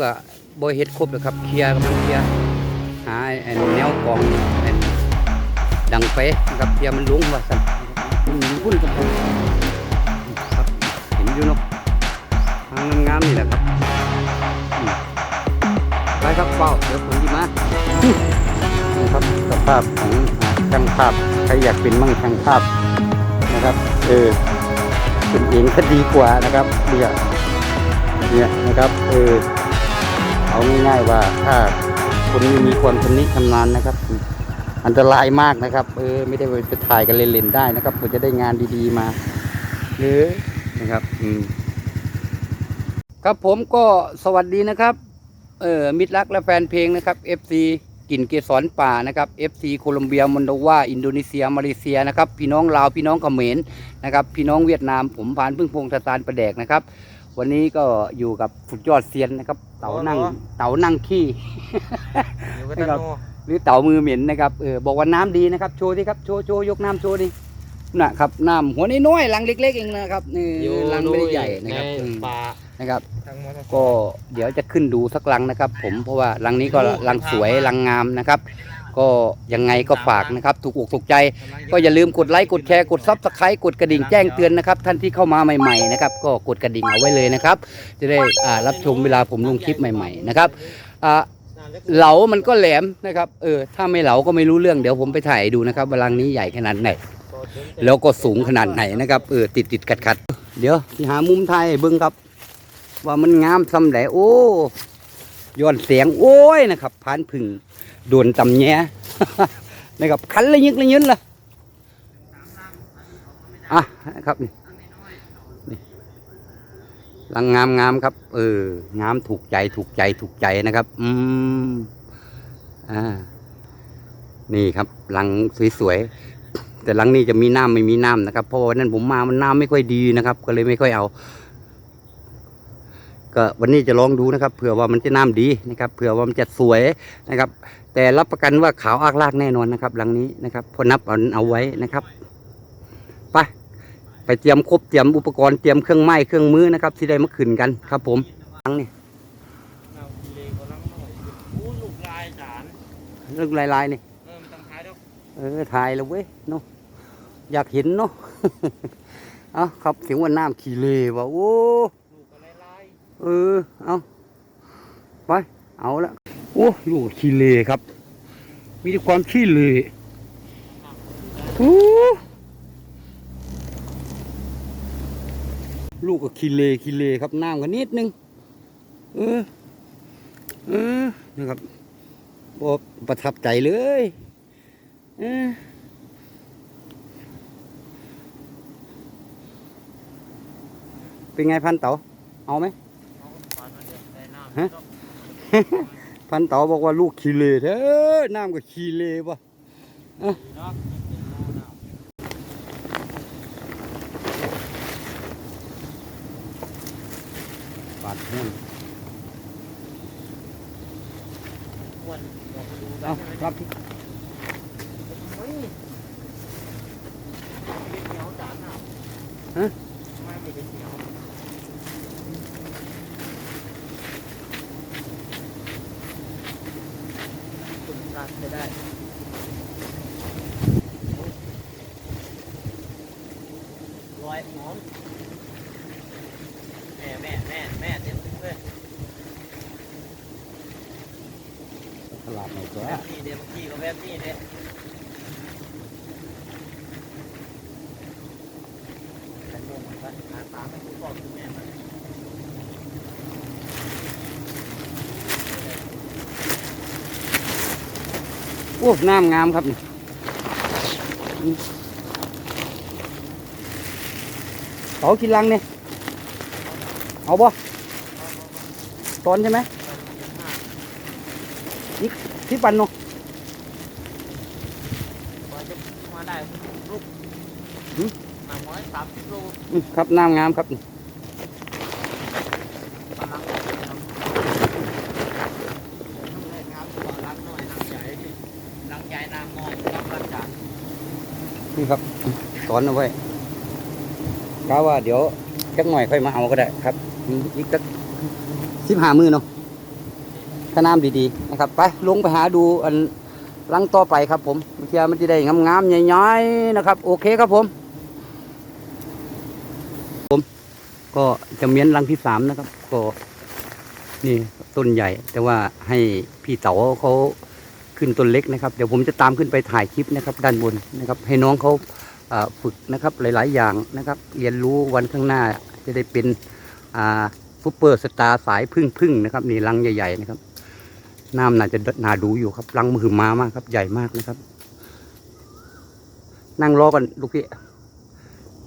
ก็บอยเฮ็ดครบแล้วครับเคลียร์กำลังเคลียร์หาไอ้ไอ้แนวกองไอ้ดังไฟนะครับเคลียร์มันหลวงว่าสันมันหมุนพุ่นกับผมครับเห็นอยู่เนาะทางงามๆนี่แหละครับไปครับเฝ้าเดี๋ยวผมจะมานี่ครับสภาพของช่างภาพใครอยากเป็นมั่งช่างภาพนะครับ เออเป็นเองก็ดีกว่านะครับเนี่ยเนี่ยนะครับเออ เอาง่ายๆว่าถ้าคนไม่มีความชำนิชำนาญนะครับ อันตรายมากนะครับเออไม่ได้ไปถ่ายกันเล่นๆได้นะครับเพื่อจะได้งานดีๆมาหรือนะครับอืมครับผมก็สวัสดีนะครับเออมิตรรักและแฟนเพลงนะครับ FC กลิ่นเกสรป่านะครับ FC โคลอมเบียมอนโดวาอินโดนีเซียมาเลเซียนะครับพี่น้องลาวพี่น้องเขมรนะครับพี่น้องเวียดนามผมพานพึ่งพงศ์สตานประแดกนะครับ วันนี้ก็อยู่กับสุดยอดเซียนนะครับ เต่านั่งอ๋อเต่านั่งขี้อยู่กับให้ตาครับโนหรือเต่ามือเหม็นนะครับเออบอกว่าน้ำดีนะครับโชว์สิครับโชว์โชว์ยกน้ำโชว์ดินะครับน้ำหัวน้อยๆลังเล็ก ๆ เองนะครับนี่อยู่ลังไม่ได้ใหญ่นะครับในอืมป่านะครับทางมอเตอร์ไซค์ก็เดี๋ยวจะขึ้นดูสักลังนะครับ ผมเพราะว่าลังนี้ก็ดูลังสวยทางมาลังงามนะครับ ก็ยังไงก็ฝากนะครับ ถูกอกถูกใจ ก็อย่าลืมกดไลค์กดแชร์กดซับสไครต์กดกระดิ่งแจ้งเตือนนะครับ ท่านที่เข้ามาใหม่ๆนะครับก็กดกระดิ่งเอาไว้เลยนะครับ จะได้อ่ารับชมเวลาผมลงคลิปใหม่ๆนะครับอ่าเหลามันก็แหลมนะครับเออถ้าไม่เหลาก็ไม่รู้เรื่องเดี๋ยวผมไปถ่ายดูนะครับว่ารังนี้ใหญ่ขนาดไหนแล้วก็สูงขนาดไหนนะครับเออติดติดขัดขัดเดี๋ยวหามุมถ่ายเบิ้งครับ ว่ามันงามซ้ำไหนโอ้ย้อนเสียงโอ้ยนะครับพานพึ่ง โดนตำแย่นะครับคันเละยึกละยึนละอะครับนี่นี่ลังงามงามครับ เอองามถูกใจถูกใจถูกใจนะครับ อืมอ่านี่ครับลังสวยๆแต่ลังนี้จะมีน้ำไม่มีน้ำนะครับ เพราะว่าวันนั้นผมมามันน้ำไม่ค่อยดีนะครับ ก็เลยไม่ค่อยเอา ก็วันนี้จะลองดูนะครับเผื่อว่ามันจะน้ำดีนะครับเผื่อว่ามันจะสวยนะครับ แต่รับประกันว่าขาวอากลากแน่นอนนะครับลังนี้นะครับเพอนับเอาเอาไว้นะครับไปไปเตรียมครบเตรียมอุปกรณ์เตรียมเครื่องไม้เครื่องมือนะครับที่ได้มาขึ้นกันครับ ผมลังนี่เอากิเลสกำลังหน่อยอู้ลูกลายจานเรื่องลายๆนี่เออมันต้องท้ายดอกเออถ่ายแล้วเว้ยเนาะอยากเห็นเนาะเอาครับเสียงว่าน้ำขี้เลว่ะโอ้ลูกอะไรลายเออเอาไปเอาละโอ้ลูกขี้เลครับ มีความขี้เลโอ้ลูกก็ขี้เลขี้เลครับน้ำกันนิดนึง เออ เออนะครับโอ้ประทับใจเลยเออเป็นไงพันเต๋าเอาไหมฮะ พันเต๋าบอกว่าลูกขี้เลเด้อน้ำก็ขี้เลป่ะเนาะป็นโมน้ำปาดหุ่นอ้วนเอานใช่ไหมรับที่ ฮะ ไม่ไม่ได้เหนียวคุณรักจะได้ ลอยหอมแม่แม่แม่แม่เต็มถึงเลย ตลาดหน่อยจ้ แบบนี้เดี๋ยวเมื่อกี้ก็ แบบนี้เนี่ยแต่งงเหมือนกันหาตามให้คุณบอกคุณแม่มันโอ้น้ำงามครับนี่เต๋ากินลังเนี่ยเอาบ่ตอนใช่ไหมนี่ที่ปันเนาะ กว่าจะมาได้ลูก หืม หนังร้อยสามสิบโล อืม ครับน้ำงามครับนี่ครับเล่นครับตัวรักหน่อนังใหญ่หนังใหญ่หนังมองรับรักจานนี่ครับตอนเอาไว้กะว่าเดี๋ยวจักหน่อยค่อยมาเอาก็ได้ครับอีกสักสิบห้ามือเนาะถ้าน้ำดีๆนะครับ ไปลงไปหาดูอันลังต่อไปครับผมเชื่อมันจะได้งามๆใหญ่ๆนะครับ โอเคครับผม ก็จะเมียนลังที่สามนะครับ ก็นี่ต้นใหญ่ แต่ว่าให้พี่เต๋าเขาขึ้นต้นเล็กนะครับ เดี๋ยวผมจะตามขึ้นไปถ่ายคลิปนะครับ ด้านบนนะครับ ให้น้องเขาฝึกนะครับหลาย ๆ อย่างนะครับ เรียนรู้วันข้างหน้าจะได้เป็นอ่าซุปเปอร์สตาร์สายพึ่งพึ่งๆนะครับนี่รังใหญ่ ๆ นะครับน้ำน่าจะน่าดูอยู่ครับรังมือมามากครับ ใหญ่มากนะครับ นั่งรอกันลูกพี่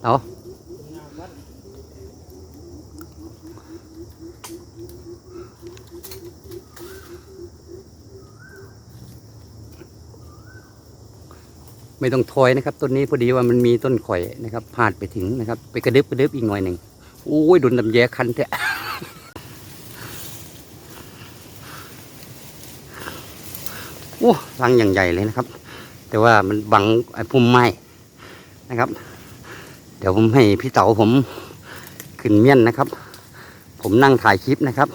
เอา ไม่ต้องถอยนะครับต้นนี้พอดีว่ามันมีต้นข่อยนะครับพาดไปถึงนะครับ ไปกระดึบกระดึบอีกหน่อยหนึ่งโอ้ยโดนตำแยคันแท้โอ้รังอย่างใหญ่เลยนะครับ แต่ว่ามันบังไอ้พุ่มไม้นะครับ เดี๋ยวผมให้พี่เต๋าผมขึ้นเมียนนะครับ ผมนั่งถ่ายคลิปนะครับ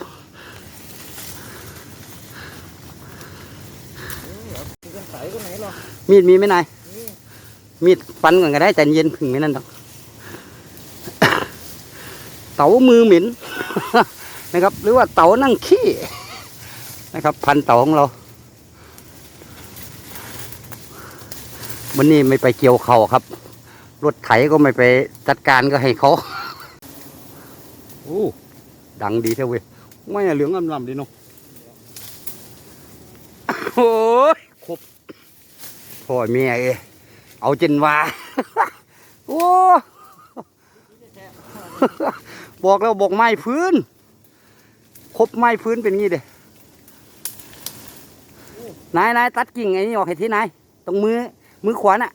มีดมีไหมนาย มีดฟันก่อนก็ได้ใจเย็นพึ่งไม่นั่นหรอกเต๋ามือเหม็นนะครับ หรือว่าเต๋านั่งขี้นะครับ พันเต๋าของเรา วันนี้ไม่ไปเกี่ยวเขาครับ รถไถก็ไม่ไปจัดการก็ให้เขาโอ้ดังดีเท่าเว้ยไม่เหลืองลำๆดีเนาะโอ้ยครบพ่อเมียเอ้ เอาจนว่าโอ้บอกแล้วบอกไม้พื้น คบไม้พื้นเป็นงี้เด้นายนายตัดกิ่งไอ้นี่ออกให้ที่นายตรงมือมือขวาน่ะ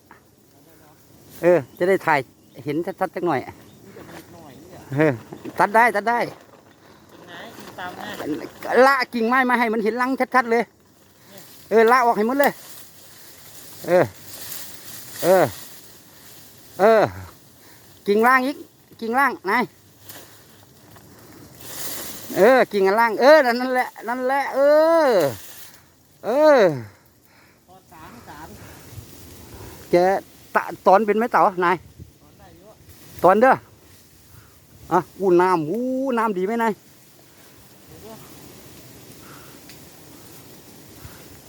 เออ จะได้ถ่ายเห็นชัดๆสักหน่อยเออตัดได้ตัดได้ละกิ่งไม้มาให้มันเห็นลังชัดๆเลย เออละออกให้หมดเลย เออ เออ เออ กิ่งล่างอีก กิ่งล่างนายเออ กิ่งอันล่าง เออ นั่นแหละ นั่นแหละ เออ เออพอสามสามแกตะตอนเป็นไหมเต๋านายตอนได้เยอะตอนเด้ออะอู้น้ำอู้น้ำดีไหมนาย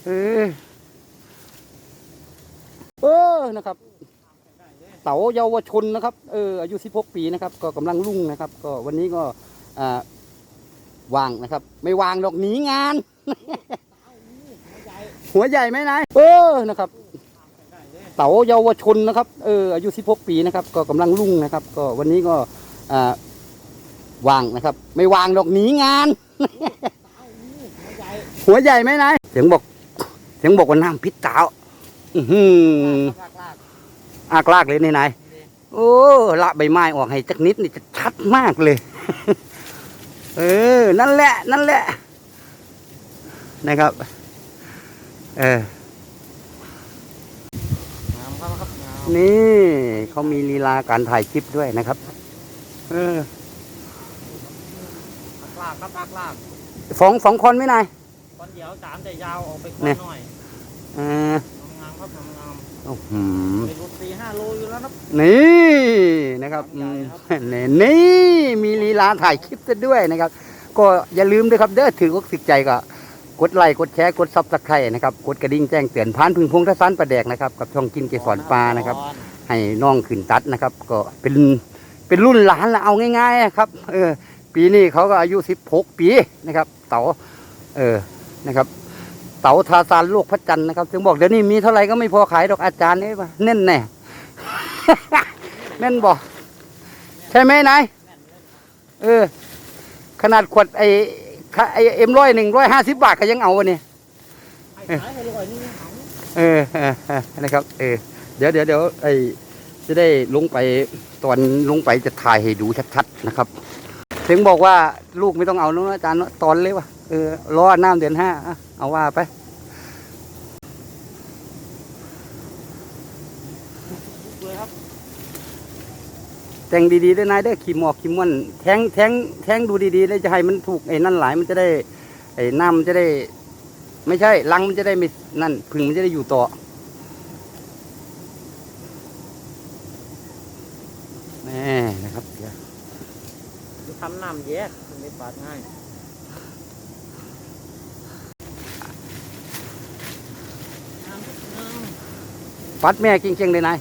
เออ เออนะครับ เต๋าเยาวชนนะครับเอออายุ 16 ปีนะครับ ก็กำลังรุ่งนะครับ ก็วันนี้ก็อ่าว่างนะครับ ไม่ว่างดอกหนีงาน หัวใหญ่ไหมนายเออนะครับ เต๋าเยาวชนนะครับเอออายุ 16 ปีนะครับ ก็กำลังรุ่งนะครับ ก็วันนี้ก็อ่าว่างนะครับ ไม่ว่างดอกหนีงานหัวใหญ่หัวใหญ่ไหมนายเสียงบอกเสียงบอกว่าน้ำพิษเต๋า อือหือลากลากอากลากเลยนี่นายโอ้ละใบไม้ออกให้จักนิดนี่จะชัดมากเลย เออ นั่นแหละ นั่นแหละ นะครับ เอองามครับครับงามนี่เขามีลีลาการถ่ายคลิปด้วยนะครับ เออลากครับลากลากสองสองคนไหมนายคนเดียวสามแต่ยาวออกไปคนเนี่ยหน่อยเอองาม ครับงามงามโอ้โหไปรุดสี่ห้าโลอยู่แล้วนะนี่นะครับอืมใหญ่ครับนี่นี่มีลีลาถ่ายคลิปซะด้วยนะครับ ก็อย่าลืมด้วยครับเด้อถือว่าสึกใจก็กดไลค์กดแชร์กดซับสไครต์นะครับกดกระดิ่งแจ้งเตือนผ่านพึงพงทศานประแดกนะครับกับช่องกินเกสรปลานะครับ ให้น้องขึ้นตัดนะครับ ก็เป็นเป็นรุ่นหลานละเอาง่ายๆนะครับเออปีนี้เขาก็อายุสิบหกปีนะครับ เต๋าเออนะครับ เต๋าทาซานโลกพระจันทร์นะครับ ถึงบอกเดี๋ยวนี้มีเท่าไหร่ก็ไม่พอขายดอกอาจารย์นี่ปะเน่นแน่แน่นบอกใช่ไหมนายเออ ขนาดขวดไอ้ไอ้เอ็มร้อยหนึ่งร้อยห้าสิบบาทก็ยังเอาวะเนี่ยไอ้สายให้ลอยนี่หังเออเออนะครับ เออ เดี๋ยวเดี๋ยวเดี๋ยวไอจะได้ลงไปตอนลงไปจะถ่ายให้ดูชัดๆนะครับ ถึงบอกว่าลูกไม่ต้องเอาแล้วนะอาจารย์ตอนเลยว่ะ ออรอน้ำเดือนห้าอะเอาว่าไปเลยครับแต่งดีๆด้วยนายเด้อขีหมอกขีมวนแทงแทงแทงดูดีๆแล้วจะให้มันถูกไอ้นั่นหลายมันจะได้ ไอ้น้ำมันจะได้ ไม่ใช่รังมันจะได้ไม่นั่นพึ่งมันจะได้อยู่ต่อแม่นะครับเดี๋ยวจะทำน้ำแยกมันไม่ปาดง่ายน้ำน้ ปัดแม่เก่งๆเลยนาย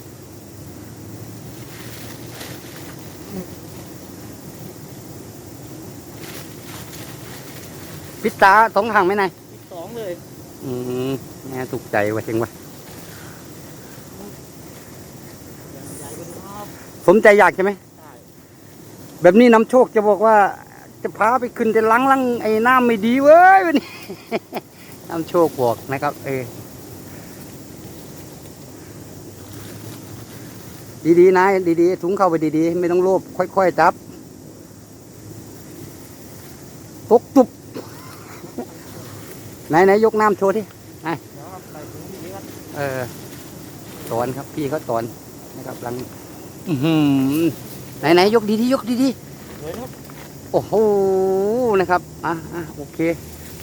ปิดตาสองทางไหมนายำที่สองเลย อืมแม่ถูกใจว่ะจริงว่ะอย่างใหญ่เป็นรอบสมใจอยากใช่ไหมใช่แบบนี้น้ำโชคจะบอกว่า จะพาไปขึ้นแต่ลังลังไอ้น้ำไม่ดีเว้ยวันนี้ น้ำโชคบอกนะครับ เออ ดีๆนะดีๆถุงเข้าไปดีๆ ไม่ต้องโลภค่อยๆจับตกตุบไหนไหนยกน้ำโชว์ที่เดี๋ยวครับใส่ถุงนี้ครับเออตอนครับ พี่เขาตอนนะครับลังอือหือไหนไหนยกดีๆยกดีๆสวยโอ้โหนะครับอะอะโอเค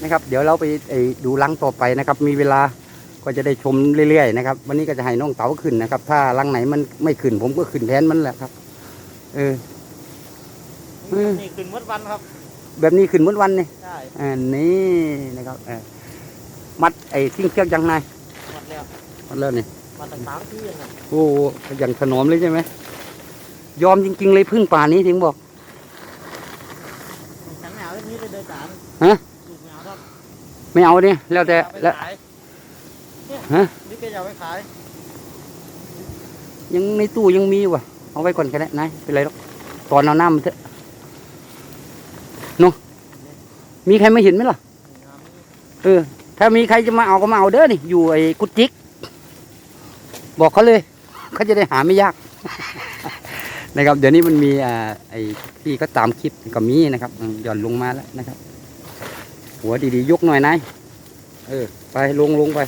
นะครับ เดี๋ยวเราไปไอ้ดูลังต่อไปนะครับ มีเวลา ก็จะได้ชมเรื่อยๆนะครับ วันนี้ก็จะให้น้องเต๋าขึ้นนะครับ ถ้าลังไหนมันไม่ขึ้น ผมก็ขึ้นแทนมันแหละครับ เอออืมนี่ขึ้นวัดวันครับ แบบนี้ขึ้นหมดวันนี่ใช่อ่านี่นะครับเออมัดไอ้ทิ้งเชือกยังไงวัดแล้วมัดแล้วนี่มาตั้งสามที่ยังไงโอ้อย่างถนอมเลยใช่ไหมยอมจริง ๆ เลยพึ่งป่านี้ถึงบอกฉันไม่เอาเรื่องนี้เลยเดินสารฮะลูกไม่เอาครับไม่เอาเนี่ยแล้วแต่เอาไปแล้วขายเนี่ย ฮะนี่แกจะเอาไปขาย ยังในตู้ยังมีว่ะ เอาไว้ก่อนก็ได้นายเป็นไรหรอกตอนเอาน้ำมันเถอะเนาะมีใครไม่เห็นไหมล่ะ เออ ถ้ามีใครจะมาเอาก็มาเอาเด้อนี่ อยู่ไอ้กุดจิก บอกเขาเลย เขาจะได้หาไม่ยาก นะครับ เดี๋ยวนี้มันมีอ่าไอ้ที่เขาตามคลิปก็มีนะครับอืมหย่อนลงมาแล้วนะครับ หัวดีๆยกหน่อยนายเออ ไปลงลงไป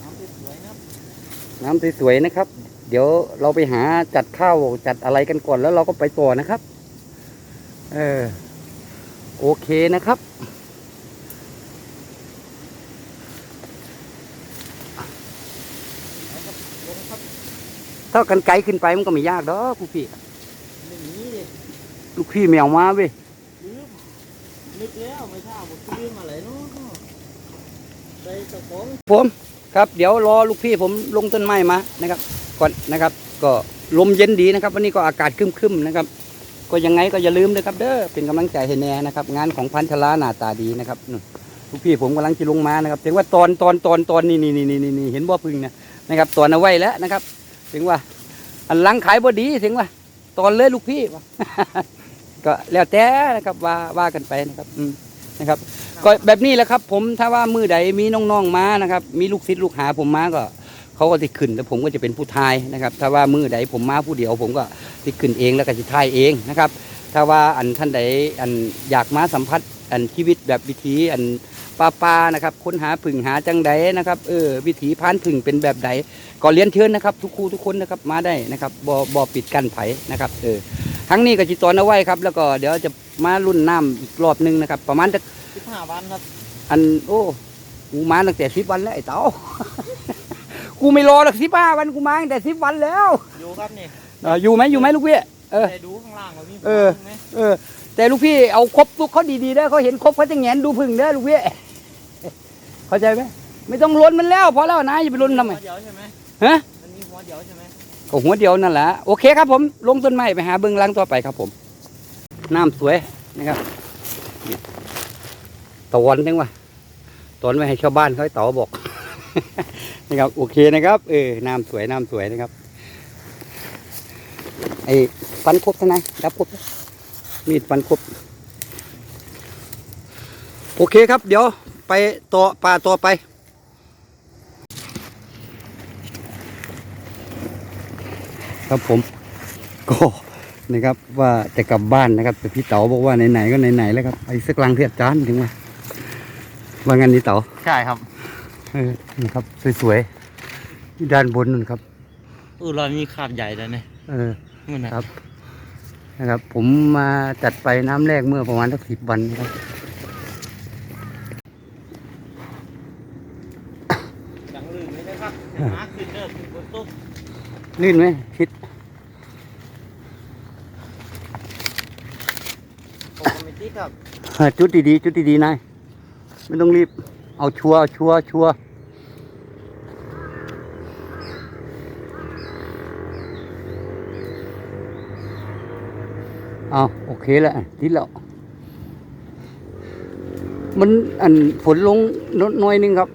น้ำสวยๆนะครับ น้ำสวยๆนะครับ เดี๋ยวเราไปหาจัดข้าวจัดอะไรกันก่อนแล้วเราก็ไปต่อนะครับ เออโอเคนะครับลงครับถ้ากันไกลขึ้นไปมันก็ไม่ยากดอกลูกพี่ไม่หนีดิลูกพี่แมวมาเว้ยลืมนึกแล้วไม่ทราบว่าลืมอะไรเนาะใส่กระป๋องผม ครับเดี๋ยวรอลูกพี่ผมลงต้นไม้มานะครับก่อนนะครับ ก็ลมเย็นดีนะครับ วันนี้ก็อากาศครึมๆนะครับ ก็ยังไงก็อย่าลืมนะครับ เด้อเป็นกำลังใจให้แน่นะครับ งานของพันธลาหน้าตาดีนะครับลูกพี่ผมกำลังจะลงมานะครับถึงว่าตอนตอนตอนตอนนี่นี่นี่นี่นี่เห็นบ่อพึ่งนะนะครับตอนเอาไว้แล้วนะครับ ถึงว่าอันลังขายบ่ดีถึงว่า ตอนเลยลูกพี่ก็แล้วแต่นะครับว่าว่ากันไปนะครับ อืม นะครับก็แบบนี้แหละครับ ผมถ้าว่ามือใดมีน้องๆมานะครับ มีลูกศิษย์ลูกหาผมมาก็เขาก็ติขึ้นแล้วผมก็จะเป็นผู้ทายนะครับ ถ้าว่ามือใดผมมาผู้เดียว ผมก็ติขึ้นเองแล้วก็จะทายเองนะครับ ถ้าว่าอันท่านใดอันอยากมาสัมผัสอันชีวิตแบบวิถีอันป้าปานะครับค้นหาผึ่งหาจังใดนะครับเออวิถีพานผึ่งเป็นแบบใดก็เรียนเชิญนะครับ ทุกครูทุกคนนะครับมาได้นะครับบอบอปิดกั้นไผนะครับเออ ทั้งนี้ก็จิตอนเอาไว้ครับ แล้วก็เดี๋ยวจะมารุ่นน้ำอีกรอบหนึงนะครับ ประมาณจะสิบห้าวันครับ อันโอ้กูมาตั้งแต่สิบวันแล้วไอ้เต๋ากูไม่รอหรอกสิบห้าวันกูมาตั้งแต่สิบวันแล้ว อยู่ครับนี่เอ่ออยู่ไหมอยู่ไหมลูกพี่เออแต่ดูข้างล่างว่ามีเออไหมเออ แต่ลูกพี่เอาครบลูกเขาดีๆได้อเขาเห็นครบเขาจะแงนดูพึ่งเด้อลูกพี่เข้าใจไหมไม่ต้องล้นมันแล้วพอแล้วนะอย่าไปล้นทำไมหัวเดียวใช่ไหมฮะมันมีหัวเดียวใช่ไหม ก็หัวเดียวนั่นแหละโอเคครับผมลงต้นไม้ไปหาเบื้องหลังต่อไปครับผมน้ำสวยนะครับตะวันจังวะตอนไว้ให้ชาวบ้านเขาเต๋อบอกนะครับโอเคนะครับเออน้ำสวยน้ำสวยนะครับไอ้ฟันครบทนายรับครบมีดฟันครบโอเคครับ เดี๋ยวไปต่อป่าต่อไป ครับผมก็นะครับว่าจะกลับบ้านนะครับ แต่พี่เต๋าบอกว่าไหนๆก็ไหนๆแล้วครับไอ้สักลังเทียบจานถึงว่าว่างั้นนี่เต๋าใช่ครับเออนี่ครับสวยๆที่ด้านบนนู่นครับเออเรามีขาบใหญ่แล้วเนี่ยเออมันนะครับ นะครับ ผมมาจัดไปน้ำแรกเมื่อประมาณสักสิบวันครับลื่นเลยนะครับหาขึ้นเด้อขึ้นบนตุ๊ก ลื่นไหมชิดผมก็ไม่ติดครับอ่าจุดดีๆจุดดีๆนายไม่ต้องรีบ เอาชัวร์เอาชัวร์ชัวร์เอาโอเคแล้วทิศแล้วมันอันฝนลงนดน้อยหนึงครับ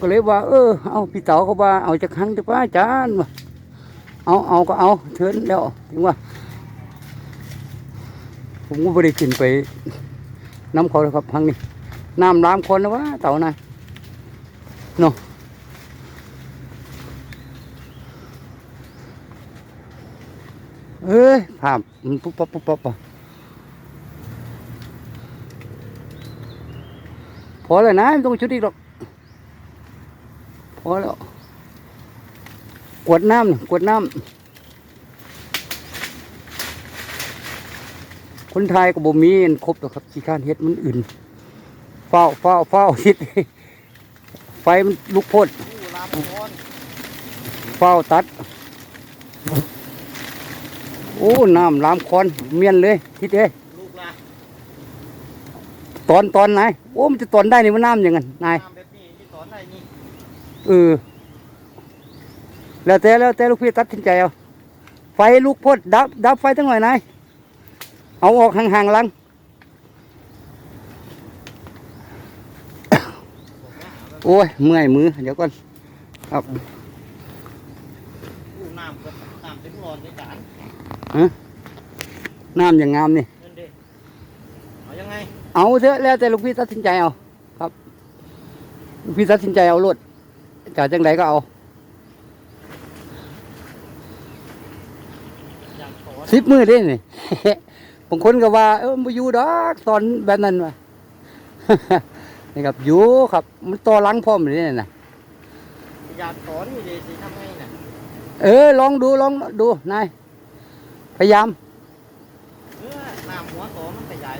ก็เลยว่า เออเอาพี่เต๋าเขาว่าเอาจะครั้งจะป้าจานว่ะ เอาเอาก็เอาเชิญแล้วถึงว่า ผมก็ไม่ได้ขึ้นไปน้ำเขาเลยครับพังนี่น้ำล้ามคนนะวะเต่านะเนาะเอ้ยภาพมันปุ๊บปั๊บปุ๊บปั๊บพอเลยนะไม่ต้องชุดอีกหรอกพอแล้ว วดน้ำน่ะกวดน้ำคนไทยก็บ่มีอันครบหรอกครับขี้ข้านเฮ็ดมันอื่นเฝ้าเฝ้าเฝ้าเฮ็ดไฟมันลุกโพดผู้ลาบพรเฝ้าตัด โอ้น้ำลามคอนเมียนเลยทิศเอ้ยลูกละตอนตอนไหนโอ้มันจะตอนได้นี่มันน้ำอย่างนั้นนายน้ำแบบนี้ที่สอนได้นี่เออ แล้วแต่แล้วแต่ลูกพี่ตัดสินใจเอา ไฟลุกโพดดับ ดับไฟทั้งหน่อยนาย เอาออกห่างๆหลังบอกนะแบบโอ้ย เมื่อยมือ เดี๋ยวก่อนผู้น้ำกับน้ำเต็มหลอดในจานน้ำอย่างงามนี่เงินเด้เอายังไง เอาเถอะแล้วแต่ลูกพี่ตัดสินใจเอา ครับ ลูกพี่ตัดสินใจเอารถจะจังไดก็เอา อยาก สอนสิบมือได้นี่ บางคนก็ว่า เออมาอยู่ดอกสอนแบบนั้นว่ะนี่ครับอยู่ครับ มันต่อหลังพร้อมเลยนี่นะอยากสอนอยู่ดีสิทำไงน่ะเออ ลองดูลองดูนายพยายามเออน้ำหัวโตมันขยาย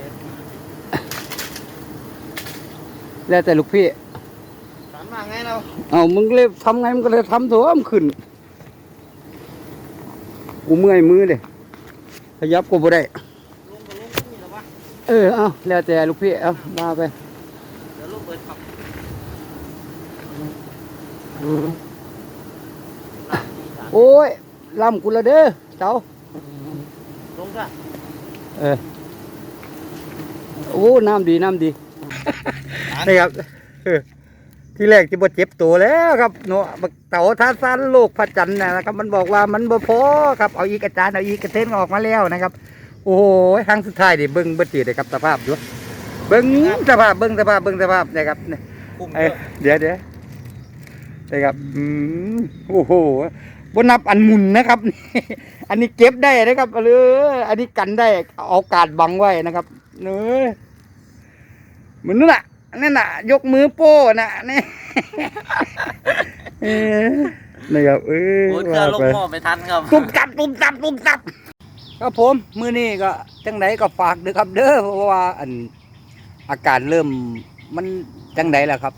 แล้วแต่ลูกพี่ถามว่าไงเราเอามึงเลยทำไงมึงก็เลยทำถั่วมนขึ้น กูเมื่อยมือเลย ขยับกูบ่ได้ลงก็ลงที่นี่แล้ววะเออเอาแล้วแต่ลูกพี่เอามาไปเดี๋ยวลงเปิดปักน้ำที่สามโอ้ยลำกูละเด้อเจ้าลงซะเออโอ้น้ำดีน้ำดีนี่ครับเออ ที่แรกที่บ่เจ็บตัวแล้วครับเนาะบักเต่าทาซานโลกพระจันทร์นะนะครับ มันบอกว่ามันบ่พอครับเอาอีกอาจารย์เอาอีกกระเทนออกมาแล้วนะครับ โอ้ยครั้งสุดท้ายนี่เบิ่งบ่ติดเลยครับสภาพดูเบิ่งสภาพเบิ่งสภาพเบิ่งสภาพนะครับนี่คุ้มเอ้เด้อยเดี๋ยวเดี๋ยวนะครับอืมโอ้โหบนับอันหมุนนะครับ อันนี้เก็บได้นะครับเอออันนี้กันได้เอากาดบังไว้นะครับเนื้อเหมือนนั่นน่ะ นั่นน่ะ ยกมือโป้น่ะนี่ เออนะครับเออโอ้ยเกลือลงว่าไปหม้อไปทันครับ ตุ้มตับตุ้มตับตุ้มตับครับผมมื้อนี้ก็จังไดก็ฝากเด้อครับ เด้อเพราะว่าอันอาการเริ่มมันจังไดล่ะครับ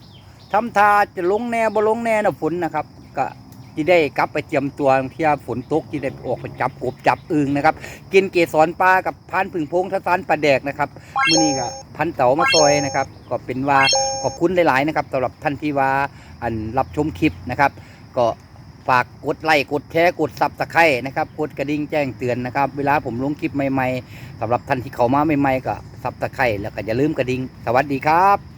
ทำท่าจะลงแน่บ่ลงแน่นะฝนนะครับ ก็ ที่ได้กลับไปเตรียมตัวเที่ยฝนตกที่ได้ออกไปจับกบจับอึงนะครับ กินเกสรปลากับพานผึ่งพงทศานปลาแดกนะครับมื้อนี้ก็พันเต๋ามาซอยนะครับ ก็เป็นว่าขอบคุณหลาย ๆ นะครับสำหรับท่านที่ว่าอันรับชมคลิปนะครับ ก็ฝากกดไลค์กดแชร์กดซับสไครต์นะครับกดกระดิ่งแจ้งเตือนนะครับ เวลาผมลงคลิปใหม่ ๆสำหรับท่านที่เข้ามาใหม่ ๆ ก็ซับสไครต์แล้วก็อย่าลืมกระดิ่งสวัสดีครับ